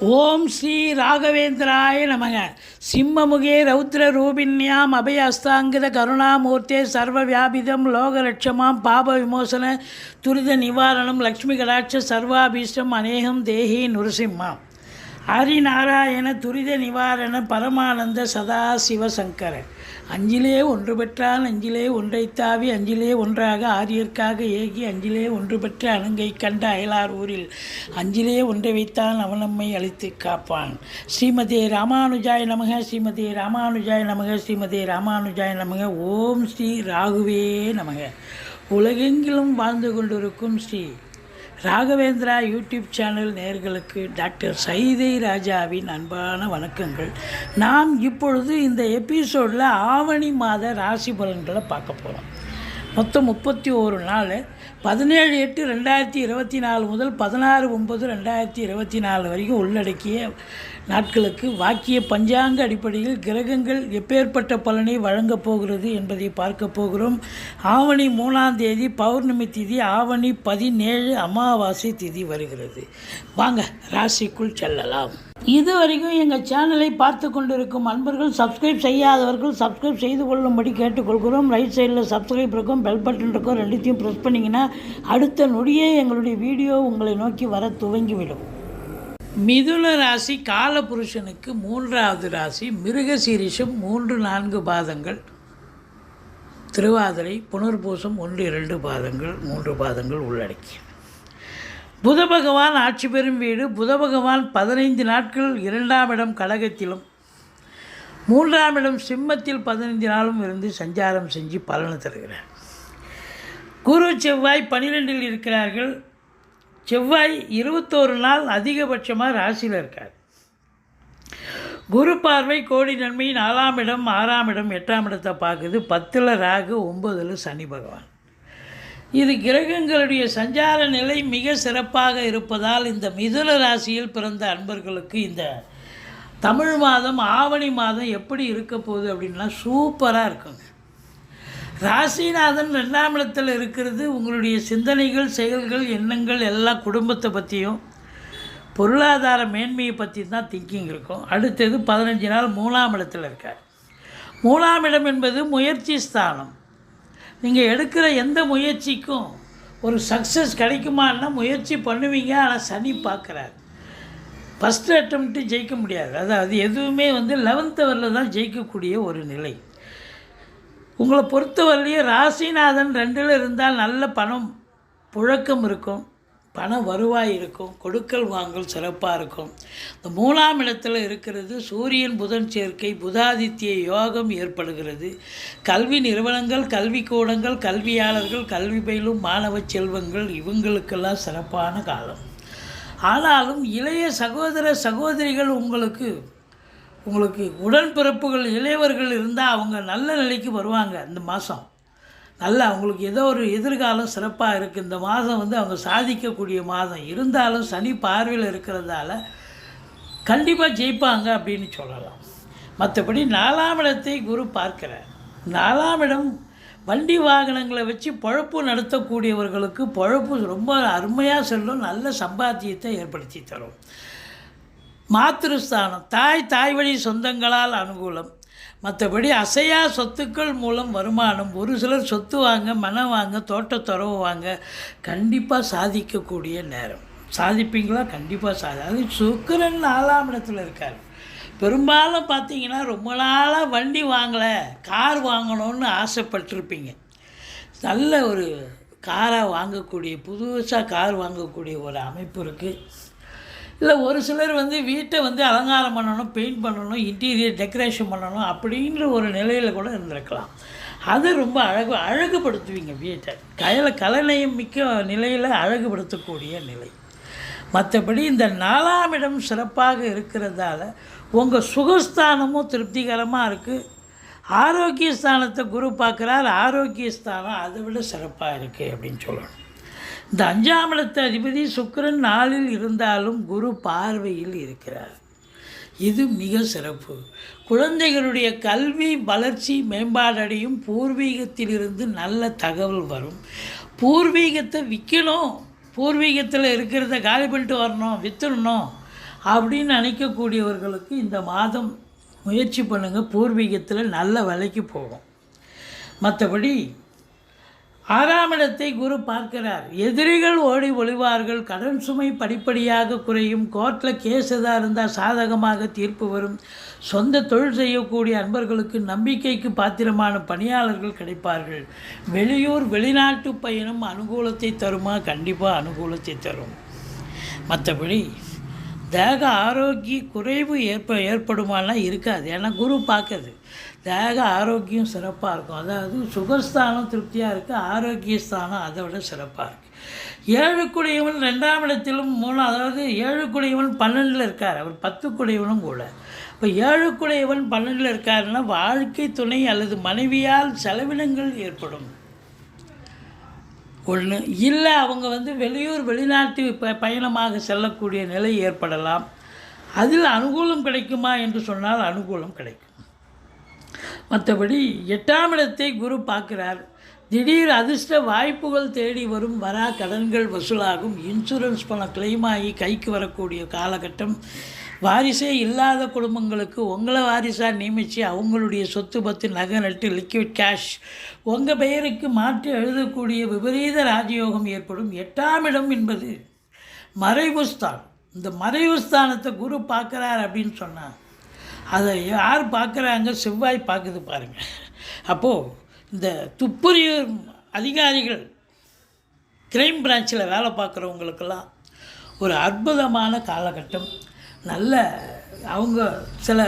ஓம் ஸ்ரீ ராகவேந்திராய நமக. சிம்மமுகே ரௌத்ர ரூபிண்யாம் அபயஸ்தாங்கித கருணாமூர்த்தே சர்வ வியாபிதம் லோகலட்சமாம் பாப விமோசன துரித நிவாரணம் லக்ஷ்மி கடாட்ச சர்வாபீஷ்டம் அநேகம் தேகி நுரசிம்மாம். ஹரிநாராயண துரித நிவாரண பரமானந்த சதா சிவசங்கர அஞ்சிலே ஒன்று பெற்றால் அஞ்சிலே ஒன்றைத்தாவி அஞ்சிலே ஒன்றாக ஆரியர்க்காக ஏகி அஞ்சிலே ஒன்று பெற்ற அணுங்கை கண்ட அயலார் ஊரில் அஞ்சிலே ஒன்றை வைத்தான் அவன் நம்மை அழித்து காப்பான். ஸ்ரீமதே ராமானுஜாய நமக ஸ்ரீமதே ராமானுஜாய நமக ஸ்ரீமதே ராமானுஜாய நமக. ஓம் ஸ்ரீ ராகுவே நமக. உலகெங்கிலும் வாழ்ந்து கொண்டிருக்கும் ஸ்ரீ ராகவேந்திரா யூடியூப் சேனல் நேர்களுக்கு டாக்டர் சைதை ராஜாவின் அன்பான வணக்கங்கள். நாம் இப்பொழுது இந்த எபிசோடில் ஆவணி மாத ராசி பலன்களை பார்க்க போகிறோம் மொத்தம் முப்பத்தி ஒரு நாள். பதினேழு எட்டு ரெண்டாயிரத்தி இருபத்தி நாலு முதல் பதினாறு ஒம்பது ரெண்டாயிரத்தி இருபத்தி நாலு வரைக்கும் உள்ளடக்கிய நாட்களுக்கு வாக்கிய பஞ்சாங்க அடிப்படையில் கிரகங்கள் எப்பேற்பட்ட பலனை வழங்கப் போகிறது என்பதை பார்க்க போகிறோம். ஆவணி மூணாம் தேதி பௌர்ணமி திதி ஆவணி பதினேழு அமாவாசை திதி வருகிறது. வாங்க ராசிக்குள் செல்லலாம். இதுவரைக்கும் எங்கள் சேனலை பார்த்து கொண்டிருக்கும் அன்பர்கள் சப்ஸ்கிரைப் செய்யாதவர்கள் சப்ஸ்கிரைப் செய்து கொள்ளும்படி கேட்டுக்கொள்கிறோம். ரைட் சைடில் சப்ஸ்கிரைப் இருக்கும் பெல் பட்டன் இருக்கும் ரெண்டுத்தையும் ப்ரெஸ் பண்ணிங்கன்னா அடுத்த நொடியே எங்களுடைய வீடியோ உங்களை நோக்கி வர துவங்கிவிடும். மிதுன ராசி காலபுருஷனுக்கு மூன்றாவது ராசி மிருக சீரிஷம் மூன்று நான்கு பாதங்கள். திருவாதிரை புனர்பூசம் ஒன்று இரண்டு பாதங்கள் மூன்று பாதங்கள் உள்ளடக்கி புத பகவான் ஆட்சி பெறும் வீடு புத பகவான் பதினைந்து நாட்கள் இரண்டாம் இடம் கடகத்திலும் மூன்றாம் இடம் சிம்மத்தில் பதினைந்து நாளும் இருந்து சஞ்சாரம் செஞ்சு பலனை தருகிறார். குரு செவ்வாய் பன்னிரெண்டில் இருக்கிறார்கள். செவ்வாய் இருபத்தோரு நாள் அதிகபட்சமாக ராசியில் இருக்கார். குரு பார்வை கோடி நன்மை நாலாம் இடம் ஆறாம் இடம் எட்டாம் இடத்தை பார்க்குது. பத்தில் ராகு ஒம்பதில் சனி பகவான். இது கிரகங்களுடைய சஞ்சார நிலை மிக சிறப்பாக இருப்பதால் இந்த மிதுன ராசியில் பிறந்த அன்பர்களுக்கு இந்த தமிழ் மாதம் ஆவணி மாதம் எப்படி இருக்க போகுது அப்படின்னா சூப்பராக இருக்குங்க. ராசிநாதன் ரெண்டாம் இடத்தில் இருக்கிறது உங்களுடைய சிந்தனைகள் செயல்கள் எண்ணங்கள் எல்லாம் குடும்பத்தை பற்றியும் பொருளாதார மேன்மையை பற்றி தான் திங்கிங் இருக்கும். அடுத்தது பதினஞ்சு நாள் மூணாம் இடத்தில் இருக்கார். மூணாம் இடம் என்பது முயற்சி ஸ்தானம். நீங்கள் எடுக்கிற எந்த முயற்சிக்கும் ஒரு சக்ஸஸ் கிடைக்குமான்னா முயற்சி பண்ணுவீங்க ஆனால் சனி பார்க்குறாரு. ஃபஸ்ட்டு அட்டம்ப்ட்டு ஜெயிக்க முடியாது. அதாவது எதுவுமே வந்து லெவன்த் அவரில் தான் ஜெயிக்கக்கூடிய ஒரு நிலை. உங்களை பொறுத்தவரையிலேயே ராசிநாதன் ரெண்டில் இருந்தால் நல்ல பணம் புழக்கம் இருக்கும். பண வருவாய் இருக்கும் கொடுக்கல் வாங்கல் சிறப்பாக இருக்கும். இந்த மூணாம் இடத்துல இருக்கிறது சூரியன் புதன் சேர்க்கை புதாதித்ய யோகம் ஏற்படுகிறது. கல்வி நிறுவனங்கள் கல்விக்கூடங்கள் கல்வியாளர்கள் கல்வி பயிலும் மாணவ செல்வங்கள் இவங்களுக்கெல்லாம் சிறப்பான காலம். ஆனாலும் இளைய சகோதர சகோதரிகள் உங்களுக்கு உங்களுக்கு உடன்பிறப்புகள் இளையவர்கள் இருந்தால் அவங்க நல்ல நிலைக்கு வருவாங்க இந்த மாதம் நல்ல அவங்களுக்கு ஏதோ ஒரு எதிர்காலம் சிறப்பாக இருக்குது இந்த மாதம் வந்து அவங்க சாதிக்கக்கூடிய மாதம். இருந்தாலும் சனி பார்வையில் இருக்கிறதால கண்டிப்பாக ஜெயிப்பாங்க அப்படின்னு சொல்லலாம். மற்றபடி நாலாம் இடத்தை குரு பார்க்கிறார். நாலாம் இடம் வண்டி வாகனங்களை வச்சு பழப்பு நடத்தக்கூடியவர்களுக்கு பழப்பு ரொம்ப அருமையாக செல்லும் நல்ல சம்பாத்தியத்தை ஏற்படுத்தி தரும். மாத்திருஸ்தானம். தாய் தாய் வழி சொந்தங்களால் அனுகூலம். மற்றபடி அசையா சொத்துக்கள் மூலம் வருமானம். ஒரு சிலர் சொத்து வாங்க மனம் வாங்க தோட்டத்துறவு வாங்க கண்டிப்பாக சாதிக்கக்கூடிய நேரம். சாதிப்பீங்களா? கண்டிப்பாக சாதி. அது சுக்கரன் நாலாம் இடத்துல இருக்கார். பெரும்பாலும் பார்த்தீங்கன்னா ரொம்ப நாளாக வண்டி வாங்கலை. கார் வாங்கணும்னு ஆசைப்பட்டிருப்பீங்க. நல்ல ஒரு காராக வாங்கக்கூடிய புதுசாக கார் வாங்கக்கூடிய ஒரு அமைப்பு இருக்குது இல்லை ஒரு சிலர் வந்து வீட்டை வந்து அலங்காரம் பண்ணணும் பெயிண்ட் பண்ணணும் இன்டீரியர் டெக்கரேஷன் பண்ணணும் அப்படின்ற ஒரு நிலையில் கூட இருந்திருக்கலாம். அது ரொம்ப அழகு அழகுபடுத்துவீங்க வீட்டை. கையில் கலைநயம் மிக்க நிலையில் அழகுபடுத்தக்கூடிய நிலை. மற்றபடி இந்த நாலாம் இடம் சிறப்பாக இருக்கிறதால உங்கள் சுகஸ்தானமும் திருப்திகரமாக இருக்குது ஆரோக்கிய ஸ்தானத்தை குரு பார்க்குறார் ஆரோக்கிய ஸ்தானம் அதை விட சிறப்பாக இருக்குது அப்படின்னு சொல்லணும். இந்த அஞ்சாம் இடத்து அதிபதி சுக்கரன் நாளில் இருந்தாலும் குரு பார்வையில் இருக்கிறார். இது மிக சிறப்பு. குழந்தைகளுடைய கல்வி வளர்ச்சி மேம்பாடடையும் பூர்வீகத்திலிருந்து நல்ல தகவல் வரும். பூர்வீகத்தை விற்கணும். பூர்வீகத்தில் இருக்கிறத காலி பண்ணிட்டு வரணும் விற்றுடணும் அப்படின்னு நினைக்கக்கூடியவர்களுக்கு இந்த மாதம் முயற்சி பண்ணுங்கள் பூர்வீகத்தில் நல்ல விலைக்கு போகும். மற்றபடி ஆறாம் இடத்தை குரு பார்க்கிறார். எதிரிகள் ஓடி ஒளிவார்கள். கடன் சுமை படிப்படியாக குறையும். கோர்ட்டில் கேஸ் எதாக இருந்தால் சாதகமாக தீர்ப்பு வரும். சொந்த தொழில் செய்யக்கூடிய அன்பர்களுக்கு நம்பிக்கைக்கு பாத்திரமான பணியாளர்கள் கிடைப்பார்கள். வெளியூர் வெளிநாட்டு பயணம் அனுகூலத்தை தருமா? கண்டிப்பாக அனுகூலத்தை தரும். மற்றபடி தேக ஆரோக்கிய குறைவு ஏற்ப ஏற்படுமானா இருக்காது. ஏன்னா குரு பார்க்குது. தேக ஆரோக்கியம் சிறப்பாக இருக்கும். அதாவது சுகஸ்தானம் திருப்தியாக இருக்குது ஆரோக்கியஸ்தானம் அதை விட சிறப்பாக இருக்குது ஏழுக்குடையவன் ரெண்டாம் இடத்திலும் மூணு அதாவது ஏழு குடையவன் பன்னெண்டில் இருக்கார். அவர் பத்துக்குடையவனும் கூட. இப்போ ஏழுக்குடையவன் பன்னெண்டில் இருக்காருன்னா வாழ்க்கை துணை அல்லது மனைவியால் செலவினங்கள் ஏற்படும். ஒன்று இல்லை அவங்க வந்து வெளியூர் வெளிநாட்டு ப பயணமாக செல்லக்கூடிய நிலை ஏற்படலாம். அதில் அனுகூலம் கிடைக்குமா என்று சொன்னால் அனுகூலம் கிடைக்கும். மற்றபடி எட்டாம் இடத்தை குரு பார்க்கிறார். திடீர் அதிர்ஷ்ட வாய்ப்புகள் தேடி வரும் வரா கடன்கள் வசூலாகும். இன்சூரன்ஸ் பணம் கிளைம் ஆகி கைக்கு வரக்கூடிய காலகட்டம். வாரிசே இல்லாத குடும்பங்களுக்கு உங்களை வாரிசாக நியமித்து அவங்களுடைய சொத்து பத்து நகை நட்டு லிக்விட் கேஷ் உங்கள் பெயருக்கு மாற்றி எழுதக்கூடிய விபரீத ராஜயோகம் ஏற்படும். எட்டாம் இடம் என்பது மறைவுஸ்தான் இந்த மறைவுஸ்தானத்தை குரு பார்க்குறார் அப்படின்னு சொன்னார் அதை யார் பார்க்குறாங்க? செவ்வாய் பார்க்குது பாருங்கள் அப்போது இந்த துப்புரிய அதிகாரிகள் கிரைம் பிரான்ச்சில் வேலை பார்க்குறவங்களுக்கெல்லாம் ஒரு அற்புதமான காலகட்டம். நல்ல அவங்க சில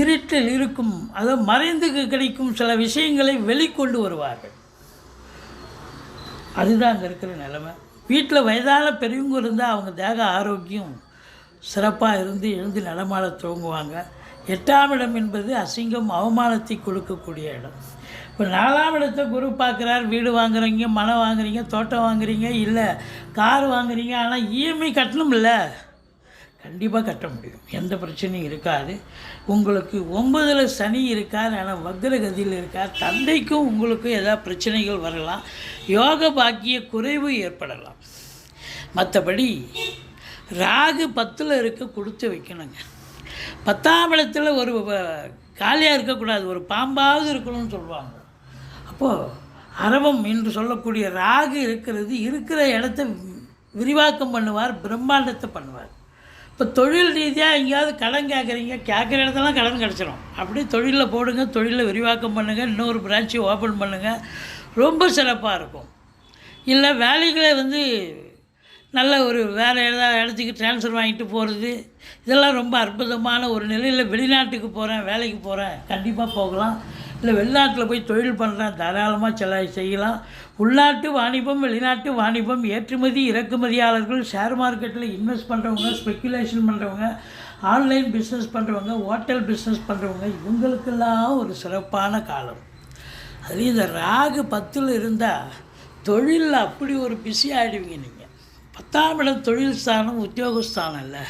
இருட்டில் இருக்கும் அதாவது மறைந்து கிடைக்கும் சில விஷயங்களை வெளிக்கொண்டு வருவார்கள். அதுதான் அங்கே இருக்கிற நிலைமை. வீட்டில் வயதான பெரியவங்க இருந்தால் அவங்க தேக ஆரோக்கியம் சிறப்பாக இருந்து எழுந்து நடமாட துவங்குவாங்க. எட்டாம் இடம் என்பது அசிங்கம் அவமானத்தை கொடுக்கக்கூடிய இடம். இப்போ நாலாம் இடத்தை குரு பார்க்குறார் வீடு வாங்குறீங்க மனை வாங்குறீங்க தோட்டம் வாங்குறீங்க இல்லை கார் வாங்குறீங்க ஆனால் இஎம்ஐ கட்டணும்ல கண்டிப்பாக கட்ட முடியும். எந்த பிரச்சனையும் இருக்காது. உங்களுக்கு ஒன்பதில் சனி இருக்கார் ஆனால் வக்ரகதியில் இருக்கார். தந்தைக்கும் உங்களுக்கும் ஏதாவது பிரச்சனைகள் வரலாம். யோக பாக்கிய குறைவு ஏற்படலாம். மற்றபடி ராகு பத்தில் இருக்க கொடுத்து வைக்கணுங்க. பத்தாம் இடத்துல ஒரு காலியாக இருக்கக்கூடாது. ஒரு பாம்பாவது இருக்கணும்னு சொல்லுவாங்க. அப்போது அரவம் என்று சொல்லக்கூடிய ராகு இருக்கிறது இருக்கிற இடத்த விரிவாக்கம் பண்ணுவார் பிரம்மாண்டத்தை பண்ணுவார். இப்போ தொழில் ரீதியாக எங்கேயாவது கடன் கேட்குறீங்க கேட்குற இடத்தெல்லாம் கடன் கிடச்சிரும். அப்படி தொழிலில் போடுங்க தொழிலை விரிவாக்கம் பண்ணுங்கள் இன்னொரு பிரான்ச்சு ஓப்பன் பண்ணுங்கள் ரொம்ப சிறப்பாக இருக்கும். இல்லை வேலைகளை வந்து நல்ல ஒரு வேறு ஏதாவது இடத்துக்கு ட்ரான்ஸ்ஃபர் வாங்கிட்டு போகிறது இதெல்லாம் ரொம்ப அற்புதமான ஒரு நிலையில் வெளிநாட்டுக்கு போகிறேன் வேலைக்கு போகிறேன் கண்டிப்பாக போகலாம். இல்லை வெளிநாட்டில் போய் தொழில் பண்ணுறேன் தாராளமாக செல செய்யலாம். உள்நாட்டு வாணிபம் வெளிநாட்டு வாணிபம் ஏற்றுமதி இறக்குமதியாளர்கள் ஷேர் மார்க்கெட்டில் இன்வெஸ்ட் பண்ணுறவங்க ஸ்பெக்குலேஷன் பண்ணுறவங்க ஆன்லைன் பிஸ்னஸ் பண்ணுறவங்க ஹோட்டல் பிஸ்னஸ் பண்ணுறவங்க இவங்களுக்கெல்லாம் ஒரு சிறப்பான காலம். அது இந்த ராகு பத்தில் இருந்தால் தொழிலில் அப்படி ஒரு பிஸி ஆகிடுவீங்க நீங்கள் பத்தாம் இடம் தொழில் ஸ்தானம் உத்தியோகஸ்தானம் இல்லை.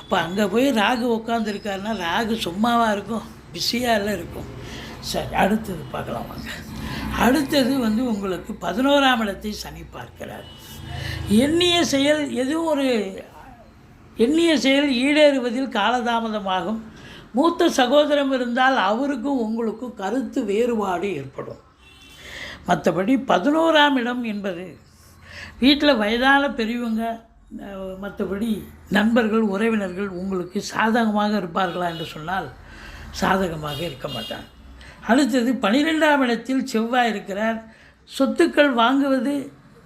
அப்போ அங்கே போய் ராகு உட்காந்துருக்காருன்னா ராகு சும்மாவாக இருக்கும் பிஸியாக இருக்கும். சரி அடுத்தது பார்க்கலாம் வாங்க. அடுத்தது வந்து உங்களுக்கு பதினோராம் இடத்தை சனி பார்க்கிறார். எண்ணிய செயல் எதுவும் ஒரு எண்ணிய செயல் ஈடேறுவதில் காலதாமதமாகும். மூத்த சகோதரம் இருந்தால் அவருக்கும் உங்களுக்கும் கருத்து வேறுபாடு ஏற்படும். மற்றபடி பதினோராம் இடம் என்பது வீட்டில் வயதான பெரியவங்க மற்றபடி நண்பர்கள் உறவினர்கள் உங்களுக்கு சாதகமாக இருப்பார்களா என்று சொன்னால் சாதகமாக இருக்க மாட்டாங்க அடுத்தது பனிரெண்டாம் இடத்தில் செவ்வாய் இருக்கிறார். சொத்துக்கள் வாங்குவது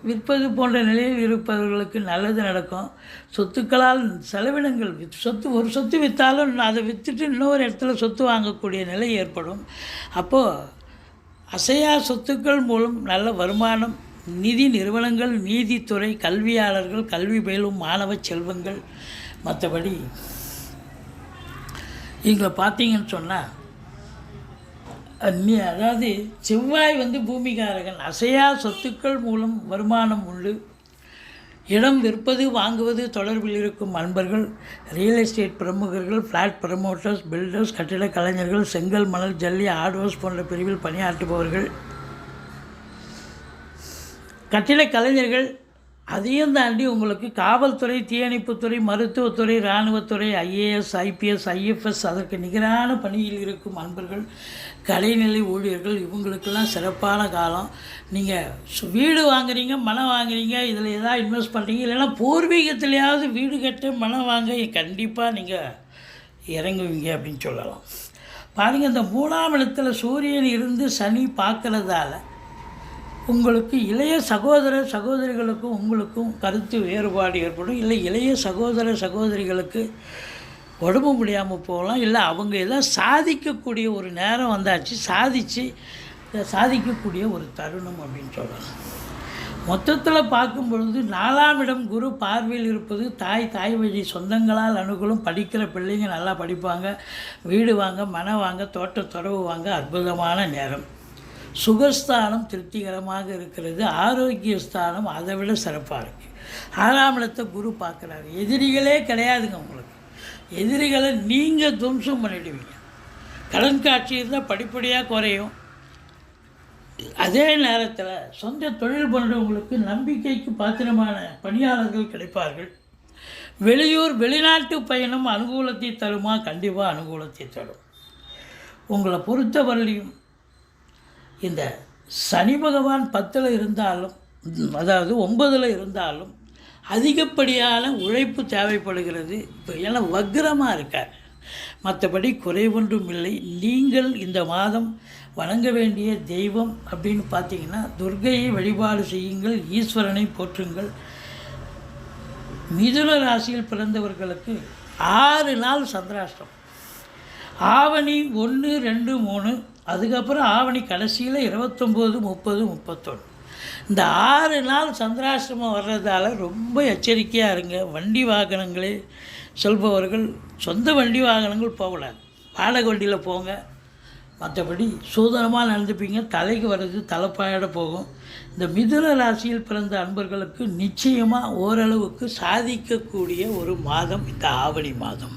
விற்பது போன்ற நிலையில் இருப்பவர்களுக்கு நல்லது நடக்கும். சொத்துக்களால் செலவினங்கள் சொத்து ஒரு சொத்து விற்றாலும் அதை விற்றுட்டு இன்னொரு இடத்துல சொத்து வாங்கக்கூடிய நிலை ஏற்படும். அப்போது அசையா சொத்துக்கள் மூலம் நல்ல வருமானம் நிதி நிறுவனங்கள் நீதித்துறை கல்வியாளர்கள் கல்வி பயிலும் மாணவ செல்வங்கள் மற்றபடி. இங்கே பார்த்தீங்கன்னு சொன்னால் அதாவது செவ்வாய் வந்து பூமிகாரகன். அசையா சொத்துக்கள் மூலம் வருமானம் உண்டு. இடம் விற்பது வாங்குவது தொடர்பில் இருக்கும் அன்பர்கள் ரியல் எஸ்டேட் பிரமுகர்கள் ஃப்ளாட் ப்ரமோட்டர்ஸ் பில்டர்ஸ் கட்டிட கலைஞர்கள் செங்கல் மணல் ஜல்லி ஆர்ட்வர்ஸ் போன்ற பிரிவில் பணியாற்றுபவர்கள். கட்டிட கலைஞர்கள் அதையும் தாண்டி உங்களுக்கு காவல்துறை தீயணைப்புத்துறை மருத்துவத்துறை இராணுவத்துறை ஐஏஎஸ் ஐபிஎஸ் ஐஎஃப்எஸ் அதற்கு நிகரான பணியில் இருக்கும் அன்பர்கள் கலைநிலை ஊழியர்கள் இவங்களுக்கெல்லாம் சிறப்பான காலம். நீங்கள் வீடு வாங்குறீங்க மனம் வாங்குறீங்க இதில் எதாவது இன்வெஸ்ட் பண்ணுறீங்க இல்லைன்னா பூர்வீகத்திலையாவது வீடு கட்டு மனம் வாங்க கண்டிப்பாக நீங்கள் இறங்குவீங்க அப்படின்னு சொல்லலாம். பாருங்கள் இந்த மூணாம் இடத்துல சூரியன் இருந்து சனி பார்க்குறதால உங்களுக்கு இளைய சகோதர சகோதரிகளுக்கும் உங்களுக்கும் கருத்து வேறுபாடு ஏற்படும். இல்லை இளைய சகோதர சகோதரிகளுக்கு உடம்பு முடியாமல் போகலாம். இல்லை அவங்க எதாவது சாதிக்கக்கூடிய ஒரு நேரம் வந்தாச்சு. சாதித்து சாதிக்கக்கூடிய ஒரு தருணம் அப்படின்னு சொல்லலாம். மொத்தத்தில் பார்க்கும் பொழுது நாலாம் இடம் குரு பார்வையில் இருப்பது தாய் தாய் வழி சொந்தங்களால் அணுகலும் படிக்கிற பிள்ளைங்க நல்லா படிப்பாங்க. வீடு வாங்க மன வாங்க தோட்ட துறவு வாங்க அற்புதமான நேரம். சுகஸ்தானம் திருப்திகரமாக இருக்கிறது ஆரோக்கிய ஸ்தானம் அதை விட சிறப்பாக இருக்குது ஆறாம் இடத்தை குரு பார்க்குறாரு. எதிரிகளே கிடையாதுங்க உங்களுக்கு. எதிரிகளை நீங்கள் துவம்சம் பண்ணிடுவீங்க. கடன் காட்சி இருந்தால் படிப்படியாக குறையும். அதே நேரத்தில் சொந்த தொழில் பண்ணுறவங்களுக்கு நம்பிக்கைக்கு பாத்திரமான பணியாளர்கள் கிடைப்பார்கள். வெளியூர் வெளிநாட்டு பயணம் அனுகூலத்தை தருமா? கண்டிப்பாக அனுகூலத்தை தரும். உங்களை பொறுத்தவரையிலையும் இந்த சனி பகவான் பத்தில் இருந்தாலும் அதாவது ஒன்பதில் இருந்தாலும் அதிகப்படியான உழைப்பு தேவைப்படுகிறது. இப்போ எல்லாம் வக்ரமாக இருக்கார். மற்றபடி குறைவொன்றும் இல்லை. நீங்கள் இந்த மாதம் வணங்க வேண்டிய தெய்வம் அப்படின்னு பார்த்தீங்கன்னா துர்கையை வழிபாடு செய்யுங்கள் ஈஸ்வரனை போற்றுங்கள். மிதுன ராசியில் பிறந்தவர்களுக்கு ஆறு நாள் சந்திராஷ்டம் ஆவணி ஒன்று ரெண்டு மூணு அதுக்கப்புறம் ஆவணி கடைசியில் இருபத்தொம்போது முப்பது முப்பத்தொன்று இந்த ஆறு நாள் சந்திராசிரமம் வர்றதால ரொம்ப எச்சரிக்கையாக இருங்க. வண்டி வாகனங்களே செல்பவர்கள் சொந்த வண்டி வாகனங்கள் போகக்கூடாது. வாடகை வண்டியில் போங்க. மற்றபடி சூதனமாக நடந்துப்பீங்க. தலைக்கு வர்றது தலைப்பாயோட போகும். இந்த மிதுன ராசியில் பிறந்த அன்பர்களுக்கு நிச்சயமாக ஓரளவுக்கு சாதிக்கக்கூடிய ஒரு மாதம் இந்த ஆவணி மாதம்.